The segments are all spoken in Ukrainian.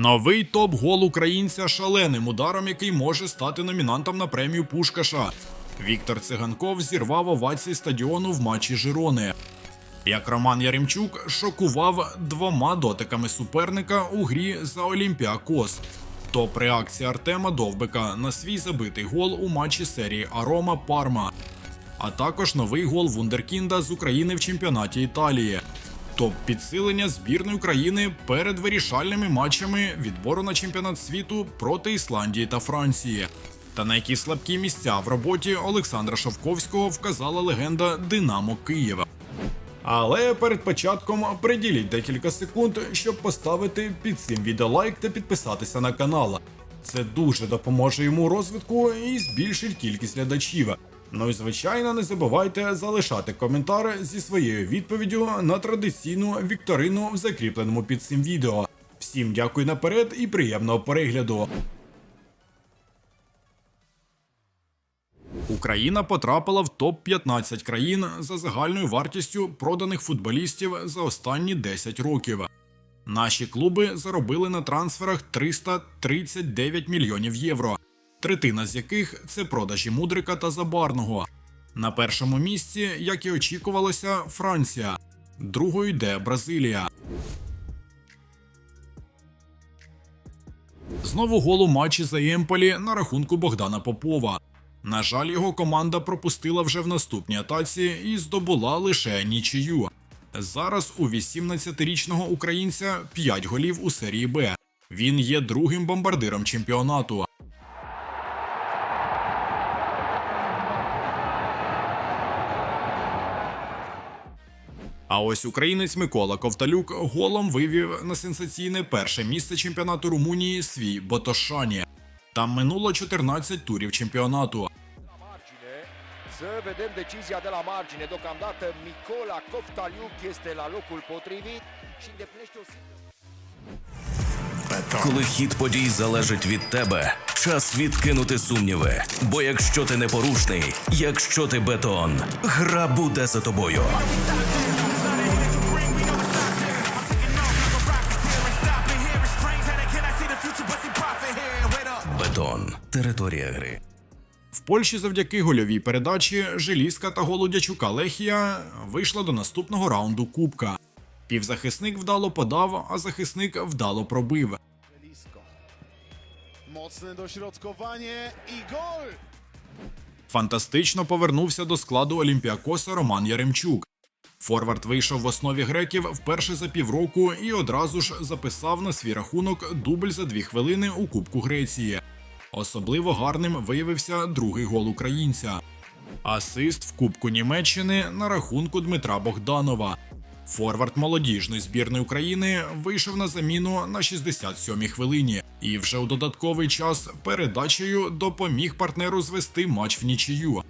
Новий топ-гол українця шаленим ударом, який може стати номінантом на премію Пушкаша. Віктор Циганков зірвав овації стадіону в матчі Жирони. Як Роман Яремчук шокував двома дотиками суперника у грі за Олімпіакос. Топ-реакція Артема Довбика на свій забитий гол у матчі серії Арома Парма, а також новий гол Вундеркінда з України в чемпіонаті Італії. Топ підсилення збірної України перед вирішальними матчами відбору на чемпіонат світу проти Ісландії та Франції. Та на які слабкі місця в роботі Олександра Шовковського вказала легенда Динамо Києва. Але перед початком приділіть декілька секунд, щоб поставити під цим відео лайк та підписатися на канал. Це дуже допоможе йому розвитку і збільшить кількість глядачів. Ну і звичайно, не забувайте залишати коментар зі своєю відповіддю на традиційну вікторину в закріпленому під цим відео. Всім дякую наперед і приємного перегляду. Україна потрапила в топ-15 країн за загальною вартістю проданих футболістів за останні 10 років. Наші клуби заробили на трансферах 339 мільйонів євро, третина з яких це продажі Мудрика та Забарного. На першому місці, як і очікувалося, Франція, другою йде Бразилія. Знову гол у матчі за Емполі на рахунку Богдана Попова. На жаль, його команда пропустила вже в наступній атаці і здобула лише нічию. Зараз у 18-річного українця 5 голів у серії Б. Він є другим бомбардиром чемпіонату. А ось українець Микола Ковталюк голом вивів на сенсаційне перше місце чемпіонату Румунії свій Ботошані. Там минуло 14 турів чемпіонату. Să vedem decizia de la margine. Deocamdată Micola Coftaliuc este la locul potrivit și îndeplinește o. Коли хід подій залежить від тебе, час відкинути сумніви. Бо якщо ти непорушний, якщо ти бетон, гра буде за тобою. Територія гри. В Польщі завдяки гольовій передачі Желізка та голу Дячука Лехія вийшла до наступного раунду Кубка. Півзахисник вдало подав, а захисник вдало пробив. Mocne dośrodkowanie i gol! Фантастично повернувся до складу Олімпіакоса Роман Яремчук. Форвард вийшов в основі греків вперше за півроку і одразу ж записав на свій рахунок дубль за дві хвилини у Кубку Греції. Особливо гарним виявився другий гол українця. Асист в Кубку Німеччини на рахунку Дмитра Богданова. Форвард молодіжної збірної України вийшов на заміну на 67-й хвилині і вже у додатковий час передачею допоміг партнеру звести матч в нічию.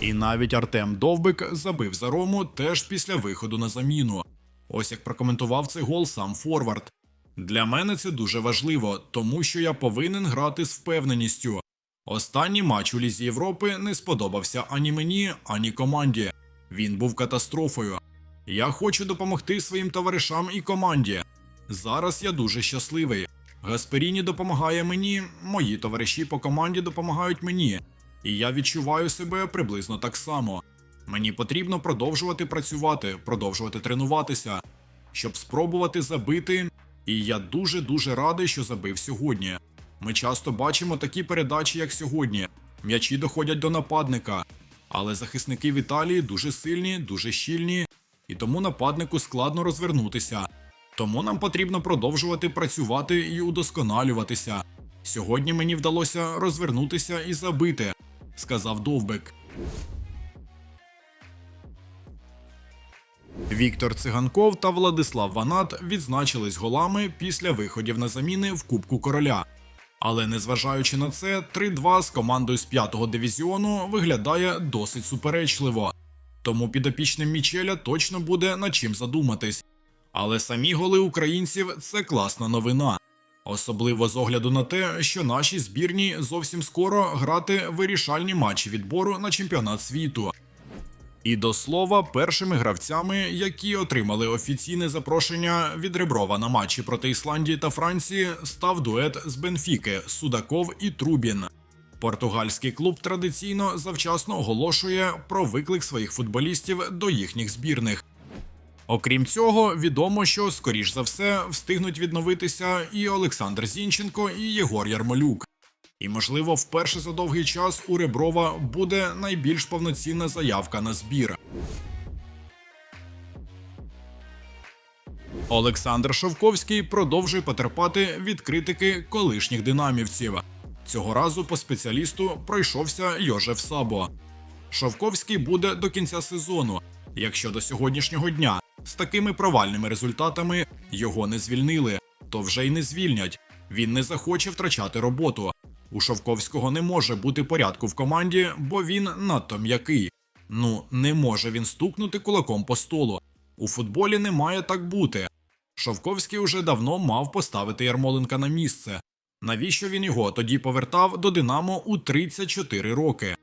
І навіть Артем Довбик забив за Рому теж після виходу на заміну. Ось як прокоментував цей гол сам Форвард. Для мене це дуже важливо, тому що я повинен грати з впевненістю. Останній матч у Лізі Європи не сподобався ані мені, ані команді. Він був катастрофою. Я хочу допомогти своїм товаришам і команді. Зараз я дуже щасливий. Гасперіні допомагає мені, мої товариші по команді допомагають мені. І я відчуваю себе приблизно так само. Мені потрібно продовжувати працювати, продовжувати тренуватися, щоб спробувати забити. І я дуже дуже радий, що забив сьогодні. Ми часто бачимо такі передачі, як сьогодні. М'ячі доходять до нападника. Але захисники в Італії дуже сильні, дуже щільні, і тому нападнику складно розвернутися. Тому нам потрібно продовжувати працювати і удосконалюватися. Сьогодні мені вдалося розвернутися і забити, сказав Довбек. Віктор Циганков та Владислав Ванат відзначились голами після виходів на заміни в Кубку Короля. Але незважаючи на це, 3-2 з командою з 5-го дивізіону виглядає досить суперечливо. Тому підопічним Мічеля точно буде над чим задуматись. Але самі голи українців це класна новина. Особливо з огляду на те, що наші збірні зовсім скоро грати вирішальні матчі відбору на чемпіонат світу. І до слова, першими гравцями, які отримали офіційне запрошення від Реброва на матчі проти Ісландії та Франції, став дует з Бенфіки Судаков і Трубін. Португальський клуб традиційно завчасно оголошує про виклик своїх футболістів до їхніх збірних. Окрім цього, відомо, що скоріш за все встигнуть відновитися і Олександр Зінченко, і Єгор Ярмолюк. І, можливо, вперше за довгий час у Реброва буде найбільш повноцінна заявка на збір. Олександр Шовковський продовжує потерпати від критики колишніх динамівців. Цього разу по спеціалісту пройшовся Йожеф Сабо. Шовковський буде до кінця сезону, якщо до сьогоднішнього дня з такими провальними результатами його не звільнили, то вже й не звільнять. Він не захоче втрачати роботу. У Шовковського не може бути порядку в команді, бо він надто м'який. Ну, не може він стукнути кулаком по столу. У футболі не має так бути. Шовковський уже давно мав поставити Ярмоленка на місце. Навіщо він його тоді повертав до Динамо у 34 роки?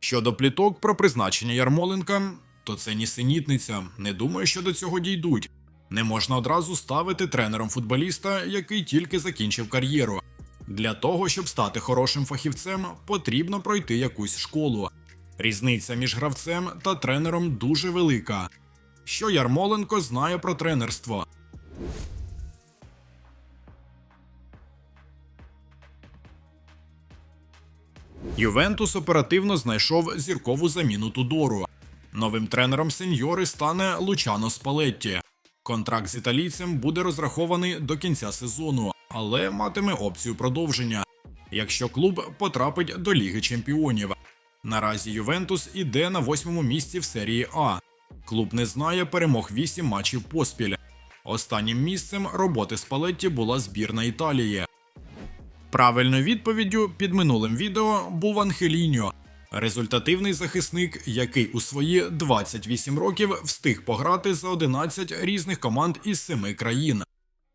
Щодо пліток про призначення Ярмоленка, то це нісенітниця. Не думаю, що до цього дійдуть. Не можна одразу ставити тренером футболіста, який тільки закінчив кар'єру. Для того, щоб стати хорошим фахівцем, потрібно пройти якусь школу. Різниця між гравцем та тренером дуже велика. Що Ярмоленко знає про тренерство? Ювентус оперативно знайшов зіркову заміну Тудору. Новим тренером сеньори стане Лучано Спалетті. Контракт з італійцем буде розрахований до кінця сезону, але матиме опцію продовження, якщо клуб потрапить до Ліги Чемпіонів. Наразі Ювентус іде на восьмому місці в серії А. Клуб не знає перемог 8 матчів поспіль. Останнім місцем роботи Спалетті була збірна Італії. Правильною відповіддю під минулим відео був Анхеліньо, результативний захисник, який у свої 28 років встиг пограти за 11 різних команд із 7 країн.